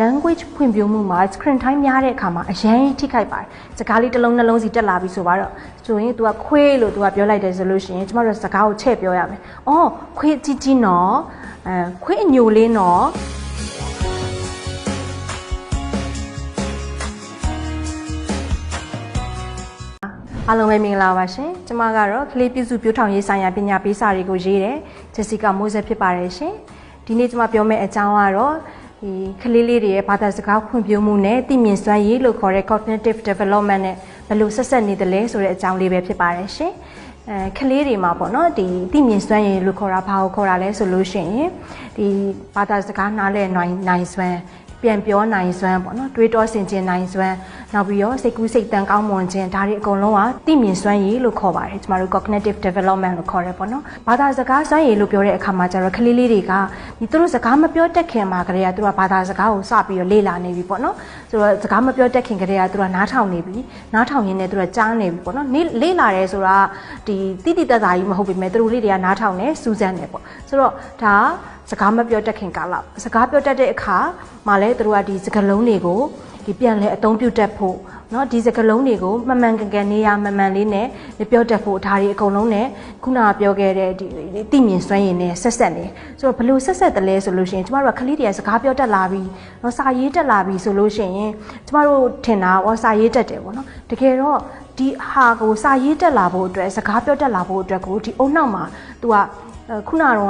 language ဖွံ့ဖြိုးမှုမှာ screen time များတဲ့အခါမှာအရင်ထိခိုက်ပါတယ်စကားလေးတစ်လုံးနှလုံးစီတက်လာပြီဆိုတော့ဆိုရင် तू ကခွေးလို့ तू ကပြောလိုက်တယ်ဆိုလို့ရှိရင်ကျမတို့စကားကိုချဲ့ပြောရမယ်။အော်ခွေးကြီးကြီးနော်အဲခွေးအညိုလေးနော်အားလုံးပဲမင်္ဂလာပါရှင်။ကျမကတော့ကလေးပြုစုပြောထောင်ရေးဆိုင်ရာပညာပေးစာတွေကိုရေးတယ်။ဂျက်စီကာမိုးဆက်ဖြစ်ပါတယ်ရှင်။ဒီနေ့ကျမပြောမယ့်အကြောင်းကတော့ ဒီကလေးလေးတွေရဲ့ဘာသာစကားဖွံ့ဖြိုးမှုနဲ့သိမြင်စွမ်းရည်လို့ခေါ်တဲ့ cognitive development နဲ့ဘယ်လိုဆက်ဆက်နေသလဲဆိုတဲ့အကြောင်းလေးပဲဖြစ်ပါတယ်ရှင်။အဲကလေးတွေမှာပေါ့နော်ဒီသိမြင်စွမ်းရည်လို့ခေါ်တာဘာကိုခေါ်တာလဲဆိုလို့ရှိရင်ဒီဘာသာစကားနားလည်နိုင်နိုင်စွမ်း ပြန်ပြောနိုင်စွမ်းပေါ့နော်တွေးတောဆင်ခြင်နိုင်စွမ်းနောက်ပြီးတော့စိတ်ကူးစိတ်တန်ကောင်းမွန်ခြင်းဒါတွေအကုန်လုံးကသိမြင်စွမ်းရည်လို့ခေါ်ပါတယ်ကျမတို့ cognitive development လို့ခေါ်ရဲပေါ့နော်ဘာသာစကားစွမ်းရည်လို့ပြောတဲ့အခါမှာကျတော့ကလေးလေးတွေကဒီသူတို့စကားမပြောတတ်ခင်မှာကလေးကသူကဘာသာစကားကိုစပြီးတော့လေ့လာနေပြီပေါ့နော်ဆိုတော့စကားမပြောတတ်ခင်ကလေးကသူကနားထောင်နေပြီနားထောင်ရင်းနဲ့သူကကြားနေပြီပေါ့နော်လေ့လာရဲဆိုတာဒီတိတိတတ်တာကြီးမဟုတ်ပေမဲ့သူတို့လေးတွေကနားထောင်နေစူးစမ်းနေပေါ့ဆိုတော့ဒါစကားမပြောတတ်ခင်ကာလစကားပြောတတ်တဲ့အခါမှာလည်းသူတို့ကဒီစကားလုံးတွေကိုဒီပြန်လဲအသုံးပြုတတ်ဖို့เนาะဒီစကားလုံးတွေကိုမှန်မှန်ကန်ကန်နေရမှန်မှန်လေးနဲ့ပြောတတ်ဖို့ဒါတွေအကုန်လုံးနဲ့ခုနကပြောခဲ့တဲ့ဒီသိမြင်စွမ်းရည်နဲ့ဆက်ဆက်နေဆိုတော့ဘလို့ဆက်ဆက်တယ်လဲဆိုလို့ရှိရင်ကျမတို့ကကလေးတွေကစကားပြောတတ်လာပြီเนาะစာရေးတတ်လာပြီဆိုလို့ရှိရင်ကျမတို့ထင်တာဩစာရေးတတ်တယ်ပေါ့เนาะတကယ်တော့ဒီဟာကိုစာရေးတက်လာဖို့အတွက်စကားပြောတတ်လာဖို့အတွက်ကိုဒီအုံနောက်မှာ तू ကခုနကတော့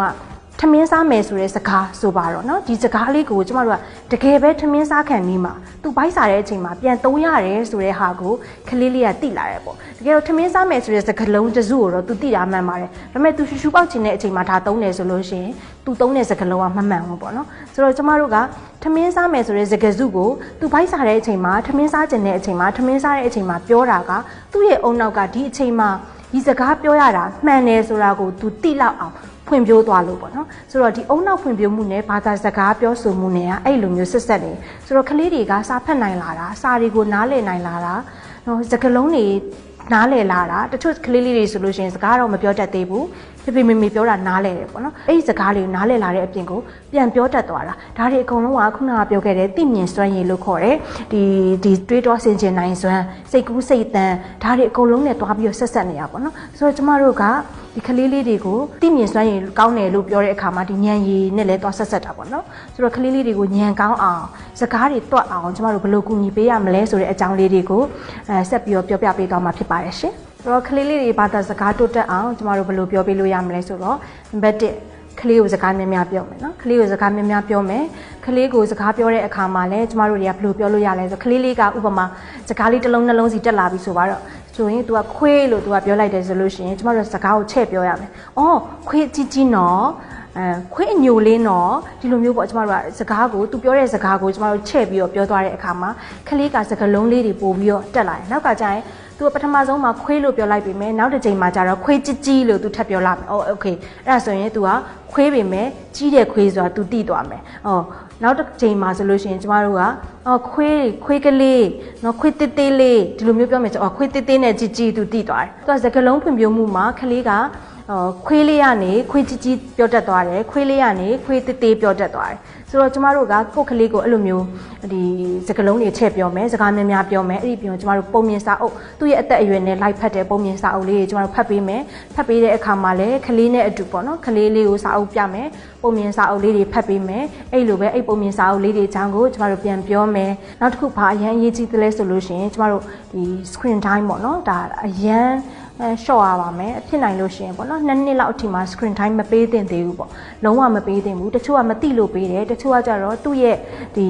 ထမင်းစားမယ်ဆိုတဲ့စကားဆိုပါတော့เนาะဒီစကားလေးကိုကျမတို့ကတကယ်ပဲထမင်းစားခံနေမှာသူဘိုက်စားတဲ့အချိန်မှာပြန်သုံးရတယ်ဆိုတဲ့ဟာကိုကလေးလေးကသိလာတယ်ပေါ့တကယ်တော့ထမင်းစားမယ်ဆိုတဲ့စကားလုံးတစုကိုတော့သူသိတာမှန်ပါတယ်ဒါပေမဲ့သူရှူရှူပေါက်ချင်တဲ့အချိန်မှာဒါသုံးတယ်ဆိုလို့ရှိရင်သူသုံးတဲ့စကားလုံးကမမှန်ဘူးပေါ့เนาะဆိုတော့ကျမတို့ကထမင်းစားမယ်ဆိုတဲ့စကားစုကိုသူဘိုက်စားတဲ့အချိန်မှာထမင်းစားချင်တဲ့အချိန်မှာထမင်းစားတဲ့အချိန်မှာပြောတာကသူ့ရဲ့အုံနောက်ကဒီအချိန်မှာ ဒီစကားပြောရတာမှန်တယ်ဆိုတာကို तू သိလောက်အောင်ဖွံ့ဖြိုးသွားလို့ပေါ့နော်ဆိုတော့ဒီအုံနောက်ဖွံ့ဖြိုးမှုနဲ့ဘာသာစကားပြောဆိုမှုနဲ့အဲ့လိုမျိုးဆက်ဆက်နေဆိုတော့ကလေးတွေကစာဖတ်နိုင်လာတာစာတွေကိုနားလည်နိုင်လာတာနော်စကားလုံးတွေနားလည်လာတာတချို့ကလေးလေးတွေဆိုလို့ရှိရင်စကားတော့မပြောတတ်သေးဘူး ဖေဖေမေမေပြောတာနားလည်တယ်ပေါ့နော်အဲ့ဒီစကားလေးကိုနားလည်လာတဲ့အပြင်ကိုပြန်ပြောတတ်သွားတာဒါတွေအကုန်လုံးကခုနကပြောခဲ့တဲ့သိမြင်စွမ်းရည်လို့ခေါ်တယ်ဒီဒီတွေးတောဆင်ခြင်နိုင်စွမ်းစိတ်ကူးစိတ်တန်ဒါတွေအကုန်လုံးနဲ့တွားပြီးတော့ဆက်ဆက်နေရပါတော့ဆိုတော့ကျမတို့ကဒီကလေးလေးတွေကိုသိမြင်စွမ်းရည်ကောင်းတယ်လို့ပြောတဲ့အခါမှာဒီဉာဏ်ရည်နဲ့လည်းတွားဆက်ဆက်တာပေါ့နော်ဆိုတော့ကလေးလေးတွေကိုဉာဏ်ကောင်းအောင်စကားတွေတွတ်အောင်ကျမတို့ဘယ်လိုကူညီပေးရမလဲဆိုတဲ့အကြောင်းလေးတွေကိုအဲဆက်ပြီးတော့ပြောပြပေးသွားမှာဖြစ်ပါတယ်ရှင်ဆို တော့ကလေးလေးတွေဘာသာစကားတိုးတက်အောင်ကျမတို့ဘယ်လိုပြောပေးလို့ရမလဲဆိုတော့နံပါတ်1ကလေးကိုစကားများများပြောမယ်နော်ကလေးကိုစကားများများပြောမယ်ကလေးကိုစကားပြောတဲ့အခါမှာလည်းကျမတို့တွေကဘယ်လိုပြောလို့ရလဲဆိုကလေးလေးကဥပမာစကားလေးတစ်လုံးနှလုံးစီတက်လာပြီဆိုတော့ဆိုရင် तू ကခွေးလို့ तू ကပြောလိုက်တယ်ဆိုလို့ရှိရင်ကျမတို့စကားကိုချဲ့ပြောရမယ်။အော်ခွေးကြီးကြီးနော်အဲခွေးအညိုလေးနော်ဒီလိုမျိုးပေါ့ကျမတို့ကစကားကို तू ပြောတဲ့စကားကိုကျမတို့ချဲ့ပြီးတော့ပြောသွားတဲ့အခါမှာကလေးကစကားလုံးလေးတွေပို့ပြီးတော့တက်လာတယ်။နောက်ကကျရင် သူကပထမဆုံးမှာခွေးလို့ပြောလိုက်ပြီမယ်နောက်တစ်ချိန်မှာကျတော့ခွေးကြီးကြီးလို့သူထပ်ပြောလာမယ်အော်โอเคအဲ့ဒါဆိုရင်သူကခွေးပေမဲ့ကြီးတဲ့ခွေးဆိုတာသူတိသွားမယ်ဟောနောက်တစ်ချိန်မှာဆိုလို့ရှိရင်ကျမတို့ကအော်ခွေးခွေးကလေးနော်ခွေးတစ်သေးလေးဒီလိုမျိုးပြောမယ်ဆိုအော်ခွေးတစ်သေးနဲ့ကြီးကြီးသူတိသွားတယ်သူကစကလုံးဖွံ့ဖြိုးမှုမှာကလေးက ခွေးလေးကနေခွေးကြီးကြီးပြောတတ်သွားတယ်ခွေးလေးကနေခွေးတစ်သေးပြောတတ်သွားတယ်ဆိုတော့ကျမတို့ကကိုယ့်ကလေးကိုအဲ့လိုမျိုးဒီစကလုံးတွေချဲ့ပြောမယ်စကားများများပြောမယ်အဲ့ဒီပြောကျမတို့ပုံမြင်စာအုပ်သူ့ရဲ့အသက်အရွယ်နဲ့လိုက်ဖတ်တဲ့ပုံမြင်စာအုပ်လေးတွေကျမတို့ဖတ်ပေးမယ်ဖတ်ပေးတဲ့အခါမှာလည်းကလေးနဲ့အတူပေါ့နော်ကလေးလေးကိုစာအုပ်ပြမယ်ပုံမြင်စာအုပ်လေးတွေဖတ်ပေးမယ်အဲ့လိုပဲအဲ့ပုံမြင်စာအုပ်လေးတွေအကြောင်းကိုကျမတို့ပြန်ပြောမယ်နောက်တစ်ခုဘာအရန်အရေးကြီးသလဲဆိုလို့ရှိရင်ကျမတို့ဒီ screen time ပေါ့နော်ဒါအရန် အဲ short ရပါမယ်အဖြစ်နိုင်လို့ရှိရင်ပေါ့နော်နှစ်နှစ်လောက်အထိမှ screen time မပေးသင့်သေးဘူးပေါ့လုံးဝမပေးသင့်ဘူးတချို့ကမသိလို့ပေးတယ်တချို့ကကြတော့သူ့ရဲ့ဒီ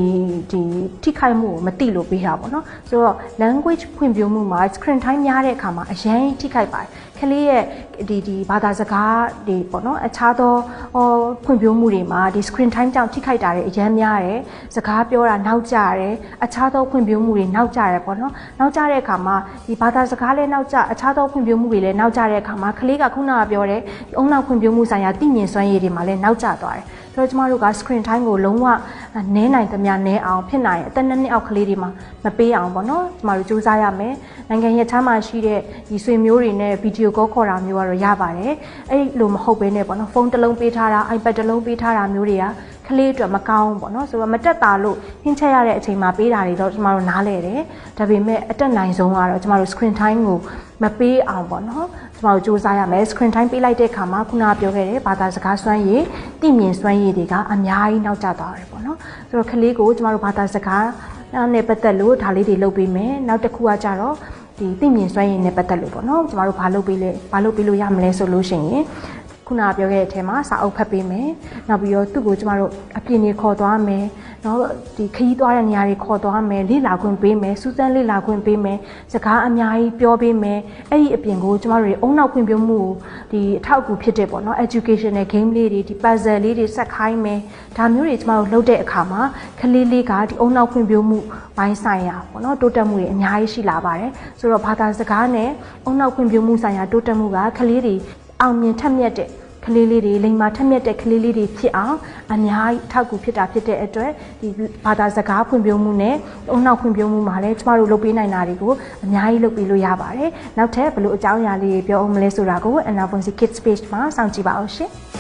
ဒီထိခိုက်မှုကိုမသိလို့ပေးတာပေါ့နော်ဆိုတော့ language ဖွံ့ဖြိုးမှုမှာ screen time များတဲ့အခါမှာအရင်ထိခိုက်ပါတယ်ကလေးရဲ့ဒီဒီဘာသာစကားတွေပေါ့နော်အခြားသောဟောဖွံ့ဖြိုးမှုတွေမှာဒီ screen time ကြောင့်ထိခိုက်တာတွေအများများတယ်စကားပြောတာနောက်ကျတယ်အခြားသောဖွံ့ဖြိုးမှုတွေနောက်ကျတယ်ပေါ့နော်နောက်ကျတဲ့အခါမှာဒီဘာသာစကားလည်းနောက်ကျအခြားသောဖွံ့ဖြိုးမှုတွေလည်းနောက်ကျတဲ့အခါမှာကလေးကခုနကပြောတဲ့အုံနောက်ဖွံ့ဖြိုးမှုဆိုင်ရာသိမြင်စွမ်းရည်တွေမှာလည်းနောက်ကျသွားတယ်ဆိုတော့ကျမတို့က screen time ကိုလုံးဝနည်းနိုင်သမျှနည်းအောင်ဖြစ်နိုင်အသက်နှစ်နှစ်အောက်ကလေးတွေမှာမပေးအောင်ပေါ့နော်ကျမတို့စူးစမ်းရမယ်နိုင်ငံရဲ့ချမ်းမှာရှိတဲ့ဒီဆွေမျိုးတွေနဲ့ဗီဒီယိုကောခေါ်တာမျိုးကတော့ရပါတယ်အဲ့လိုမဟုတ်ဘဲနဲ့ပေါ့နော်ဖုန်းတစ်လုံးပေးထားတာ iPad တစ်လုံးပေးထားတာမျိုးတွေက ကကလေးအတွက်မကောင်းဘူးပေါ့နော်ဆိုတော့မတက်တာလို့ဟင်းချက်ရတဲ့အချိန်မှာပေးတာတွေတော့ကျမတို့နားလဲတယ်ဒါပေမဲ့အတက်နိုင်ဆုံးကတော့ကျမတို့ screen time ကိုမပေးအောင်ပေါ့နော်ကျမတို့စူးစမ်းရမယ် screen time ပေးလိုက်တဲ့အခါမှာခုနကပြောခဲ့တဲ့ဘာသာစကားစွမ်းရည်သိမြင်စွမ်းရည်တွေကအများကြီးနောက်ကျသွားတယ်ပေါ့နော်ဆိုတော့ကလေးကိုကျမတို့ဘာသာစကားနဲ့ပတ်သက်လို့ဒါလေးတွေလုပ်ပေးမယ်နောက်တစ်ခုကကြတော့ဒီသိမြင်စွမ်းရည်နဲ့ပတ်သက်လို့ပေါ့နော်ကျမတို့ဘာလုပ်ပေးလဲဘာလုပ်ပေးလို့ရမလဲဆိုလို့ရှိရင် ခုနကပြောခဲ့တဲ့အထဲမှာစာအုပ်ဖတ်ပေးမယ်နောက်ပြီးတော့သူ့ကိုကျမတို့အပြင်ကြီးခေါ်သွားမယ်နော်ဒီခရီးသွားတဲ့နေရာတွေခေါ်သွားမယ်လေ့လာခွင့်ပေးမယ်စူးစမ်းလေ့လာခွင့်ပေးမယ်စကားအများကြီးပြောပေးမယ်အဲ့ဒီအပြင်ကိုကျမတို့တွေအုံနောက်ခွင့်ပြုမှုကိုဒီအထောက်အကူဖြစ်တဲ့ပေါ့နော် educational game လေးတွေဒီ puzzle လေးတွေဆက်ခိုင်းမယ်ဒါမျိုးတွေကျမတို့လုပ်တဲ့အခါမှာကလေးလေးကဒီအုံနောက်ခွင့်ပြုမှုဘိုင်းဆိုင်ရာပေါ့နော်တိုးတက်မှုတွေအများကြီးရှိလာပါတယ်ဆိုတော့ဘာသာစကားနဲ့အုံနောက်ခွင့်ပြုမှုဆိုင်ရာတိုးတက်မှုကကလေးတွေ အောင်မြင်ထက်မြက်တဲ့ကလေးလေးတွေလိမ်မာထက်မြက်တဲ့ကလေးလေးတွေဖြစ်အောင်အများကြီးထောက်ကူဖြစ်တာဖြစ်တဲ့အတွက်ဒီဘာသာစကားဖွံ့ဖြိုးမှုနဲ့အုံနောက်ဖွံ့ဖြိုးမှုမှာလည်းကျမတို့လုပ်ပေးနိုင်တာတွေကိုအများကြီးလုပ်ပေးလို့ရပါတယ်။နောက်ထပ်ဘယ်လိုအကြောင်းအရာလေးတွေပြောအောင်မလဲဆိုတာကို Anna Fonsi Kids Page မှာစောင့်ကြည့်ပါအောင်ရှင်။